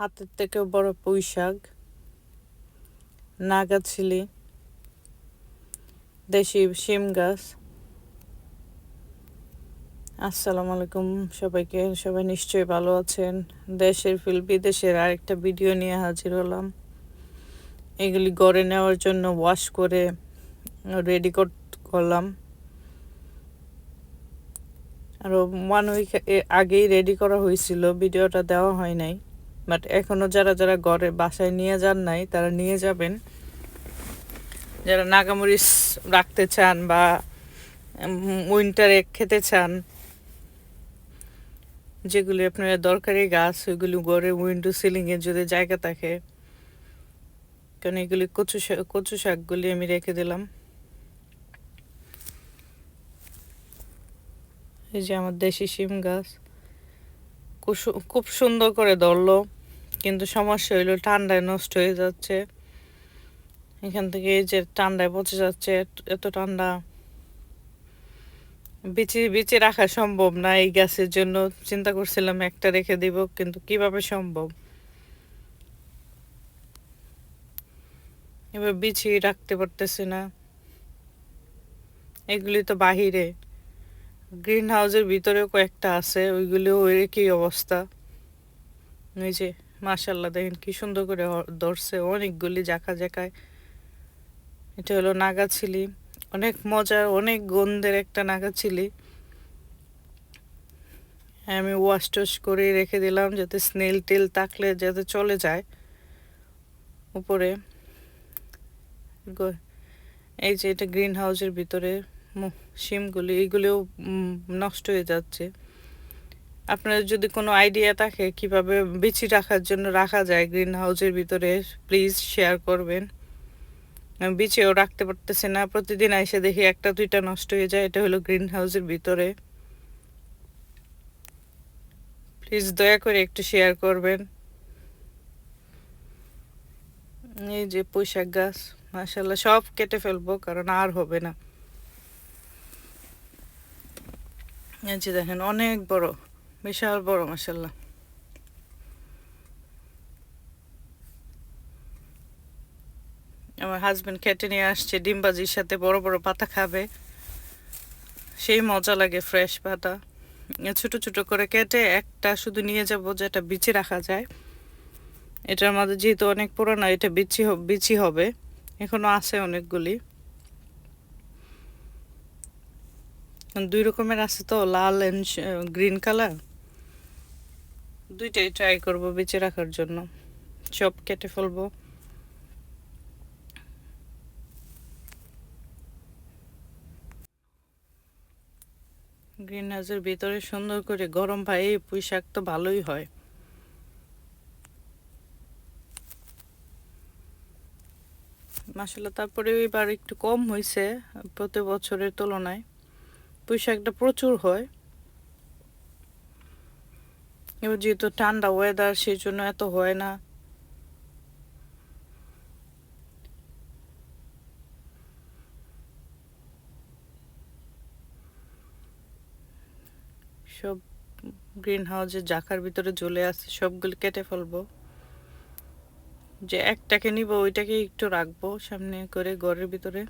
হাতের থেকেও বড় পুঁই শাক নাগাছিলি দেশি শিম গাছ। আসসালামু আলাইকুম সবাইকে, সবাই নিশ্চয়ই ভালো আছেন। দেশের ফিল, বিদেশের আরেকটা ভিডিও নিয়ে হাজির হলাম। এগুলি গড়ে নেওয়ার জন্য ওয়াশ করে রেডি করলাম। আরও ওয়ান উইক আগেই রেডি করা হয়েছিল, ভিডিওটা দেওয়া হয় নাই। বাট এখনও যারা যারা ঘরে বাসায় নিয়ে যান নাই, তারা নিয়ে যাবেন। যারা নাগামরিচ রাখতে চান বা উইন্টারে খেতে চান, যেগুলি আপনার দরকারি গাছ, ওইগুলি গড়ে উইন্ডো সিলিংয়ে যদি জায়গা থাকে, কারণ এগুলি কচু শাক কচু শাকগুলি আমি রেখে দিলাম। এই যে আমার দেশি শিম গাছ খুব সুন্দর করে ধরলো। কিন্তু সমস্যা হইল ঠান্ডায় নষ্ট হয়ে যাচ্ছে। এখান থেকে এই যে ঠান্ডায় পচে যাচ্ছে, এত ঠান্ডা। বিচি বিচি রাখা সম্ভব না এই গাছের জন্য। চিন্তা করছিলাম একটা রেখে দিব, কিন্তু কীভাবে সম্ভব? এবার বিছি রাখতে পারতেছি না। এগুলি তো বাহিরে। গ্রিন হাউসের ভিতরেও কয়েকটা আছে, ওইগুলিও ওই একই অবস্থা। ওই যে মাসাল্লাহ দেখেন কি সুন্দর করে ধরছে, অনেকগুলি জাকা জাকায়। এটা হলো নাগাছিলি। অনেক মজার, অনেক গন্ধের একটা নাগাছিলি। আমি ওয়াশ টোশ করে রেখে দিলাম যাতে স্নেল টেল তাকলে যাতে চলে যায় উপরে। এই যে এটা গ্রিন হাউসের ভিতরে শিমগুলি, এইগুলিও নষ্ট হয়ে যাচ্ছে। আপনার যদি কোনো আইডিয়া থাকে কীভাবে বিচি রাখার জন্য রাখা যায় গ্রিন হাউসের ভিতরে প্লিজ শেয়ার করবেন। বিচিও রাখতে পারতেছে না। প্রতিদিন এসে দেখি একটা, দুইটা নষ্ট হয়ে যায়। এটা হলো গ্রিন হাউসের ভিতরে। প্লিজ দয়া করে একটু শেয়ার করবেন। এই যে পোশাক গাছ মাসাল্লাহ সব কেটে ফেলব, কারণ আর হবে না। যে দেখেন, অনেক বড়। বিশাল বড় মাসাল্লাহ আমার হাজবেন্ড কেটে নিয়ে আসছে, ডিমবাজির সাথে বড় বড় পাতা খাবে। সেই মজা লাগে ফ্রেশ পাতা। ছোট ছোট করে কেটে একটা শুধু নিয়ে যাব যেটা বিচি রাখা যায়। এটার মধ্যে যেহেতু অনেক পুরোনো, এটা বিচি বিচি হবে। এখনও আছে অনেকগুলি। দুই রকমের আছে তো, লাল অ্যান্ড গ্রিন কালার দুইটাই ট্রাই করব বেঁচে রাখার জন্য। সব কেটে ফেলব। গ্রিন হাউসের ভিতরে সুন্দর করে গরম ভাই পুঁই শাক তো ভালোই হয়। মাসাল্লাহ তারপরে এবার একটু কম হয়েছে প্রতি বছরের তুলনায়। পুঁই শাকটা প্রচুর হয়। এবার যেহেতু ঠান্ডা ওয়েদার সেই জন্য এত হয় না। সব গ্রিন হাউসের জাকার ভিতরে জ্বলে আছে, সবগুলো কেটে ফেলব। যে একটাকে নিব, ওইটাকে একটু রাখব সামনে করে ঘরের ভিতরে।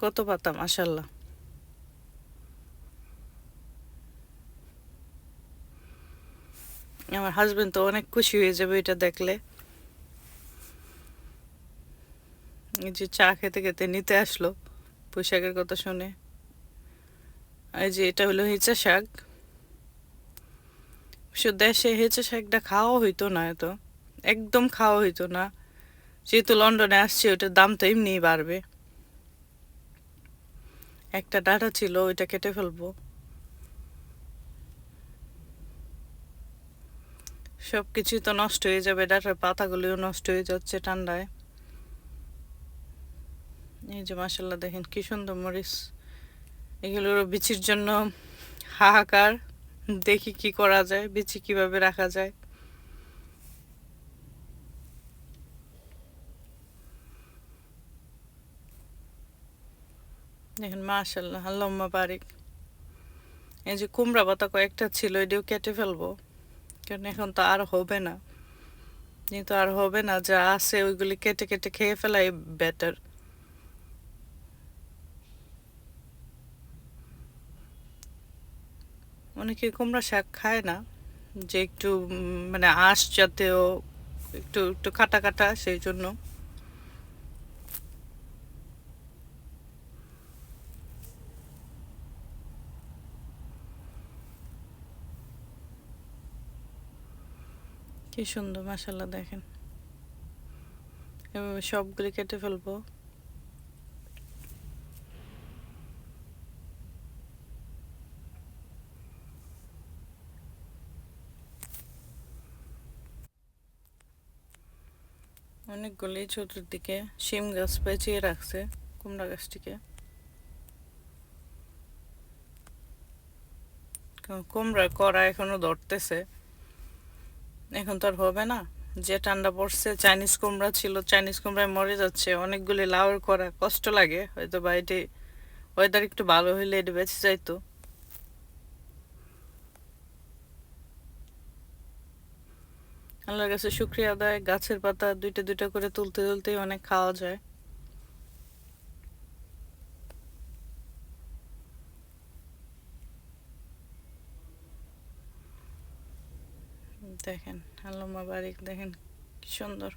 কত পাতা মাসাল্লাহ আমার হাজবেন্ড তো অনেক খুশি হয়ে যাবে এটা দেখলে। এই যে চা খেতে খেতে নিতে আসলো পোশাকের কথা শুনে। এই যে এটা হলো হিচা শাক। দেশে হেঁচা শাকটা খাওয়া হইতো না এত। একদম খাওয়া হইতো না। যেহেতু লন্ডনে আসছে, ওটার দাম তো এমনিই বাড়বে। একটা ডাটা ছিল, ওইটা কেটে ফেলব। সব কিছুই তো নষ্ট হয়ে যাবে, ডাটার পাতাগুলিও নষ্ট হয়ে যাচ্ছে ঠান্ডায়। এই যে মাসাল্লাহ দেখেন কি সুন্দর মরিচ। এগুলোর বিচির জন্য হাহাকার। দেখি কি করা যায়, বিচি কীভাবে রাখা যায়। দেখেন মাশাল্লাহ আল্লাহ বারিক। এই যে কুমড়া পাতা কয়েকটা ছিল, এটাও কেটে ফেলব। কারণ এখন তো আর হবে না। কিন্তু আর হবে না, যা আছে ওইগুলি কেটে কেটে খেয়ে ফেলাই বেটার অনেকে কুমড়া শাক খায় না, যে একটু মানে আঁশ জাতীয় একটু একটু কাটা কাটা, সেই জন্য। কি সুন্দর মাসাল্লাহ দেখেন। সবগুলি কেটে ফেলব। অনেকগুলি চতুর্দিকে শিম গাছ পেঁচিয়ে রাখছে, কুমড়া গাছটিকে। কুমড়া করা এখনও ধরতেছে। এখন তো আর হবে না। যে ঠান্ডা পড়ছে, চাইনিজ কুমড়া ছিল, চাইনিজ কুমড়ায় মরে যাচ্ছে, অনেকগুলি লাউর করা কষ্ট লাগে, হয়তো বা এটি ওয়েদার একটু ভালো হইলে এটি বেঁচে যাইতো। আল্লাহর কাছে শুক্রিয়া আদায়, গাছের পাতা দুইটা দুইটা করে তুলতে তুলতেই অনেক খাওয়া যায়। দেখেন, আল্লামা বারিক, দেখেন কি সুন্দর।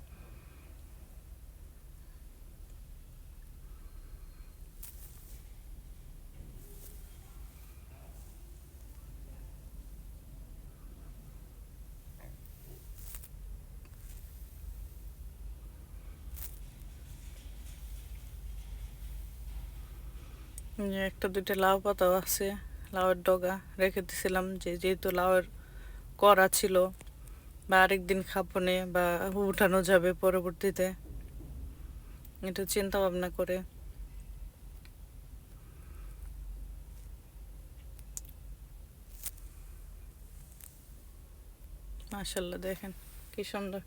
একটা দুইটা লাউ পাতাও আছে, লাউয়ের ডগা রেখে দিছিলাম যে যেহেতু লাউয়ের করা ছিল বা আরেকদিন খাবনে বা উঠানো যাবে পরবর্তীতে। একটু চিন্তা ভাবনা করে। মাশাল্লাহ দেখেন কি সুন্দর।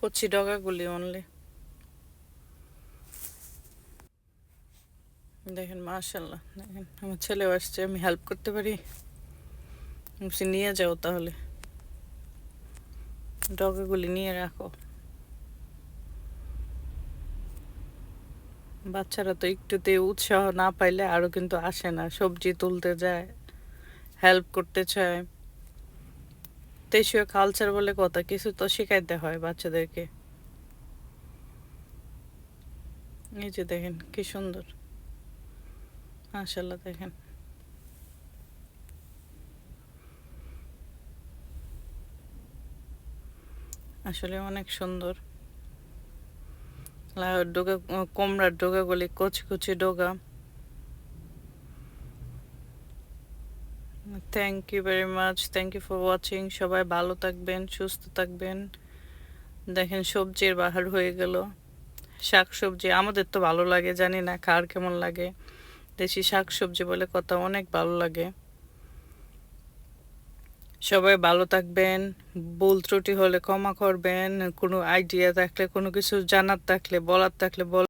কচি ডগাগুলি অনলি দেখেন মাশাল্লাহ দেখেন, আমার ছেলেও আসছে, আমি হেল্প করতে পারি? নিয়ে যাও তাহলে। ডগাগুলি নিয়ে রাখো। বাচ্চারা তো একটুতে উৎসাহ না পাইলে আরও কিন্তু আসে না, সবজি তুলতে যায় হেল্প করতে চায়। দেশীয় কালচার বলে কথা, কিছু তো শেখাইতে হয় বাচ্চাদেরকে। এই যে দেখেন, কি সুন্দর। মাশাল্লাহ দেখেন। আসলে অনেক সুন্দর। লাউয়ের ডোকা কোমড়ার ডোকাগুলি কচি কচি ডোগা। Thank you very much thank you for watching সবাই ভালো থাকবেন, সুস্থ থাকবেন। দেখেন সবজির বাহার হয়ে গেল। শাক সবজি আমাদের তো ভালো লাগে, জানি না কার কেমন লাগে। দেশি শাক সবজি বলে কথা অনেক ভালো লাগে। সবাই ভালো থাকবেন, ভুল ত্রুটি হলে ক্ষমা করবেন, কোনো আইডিয়া থাকলে, কোনো কিছু জানার থাকলে, বলার থাকলে বল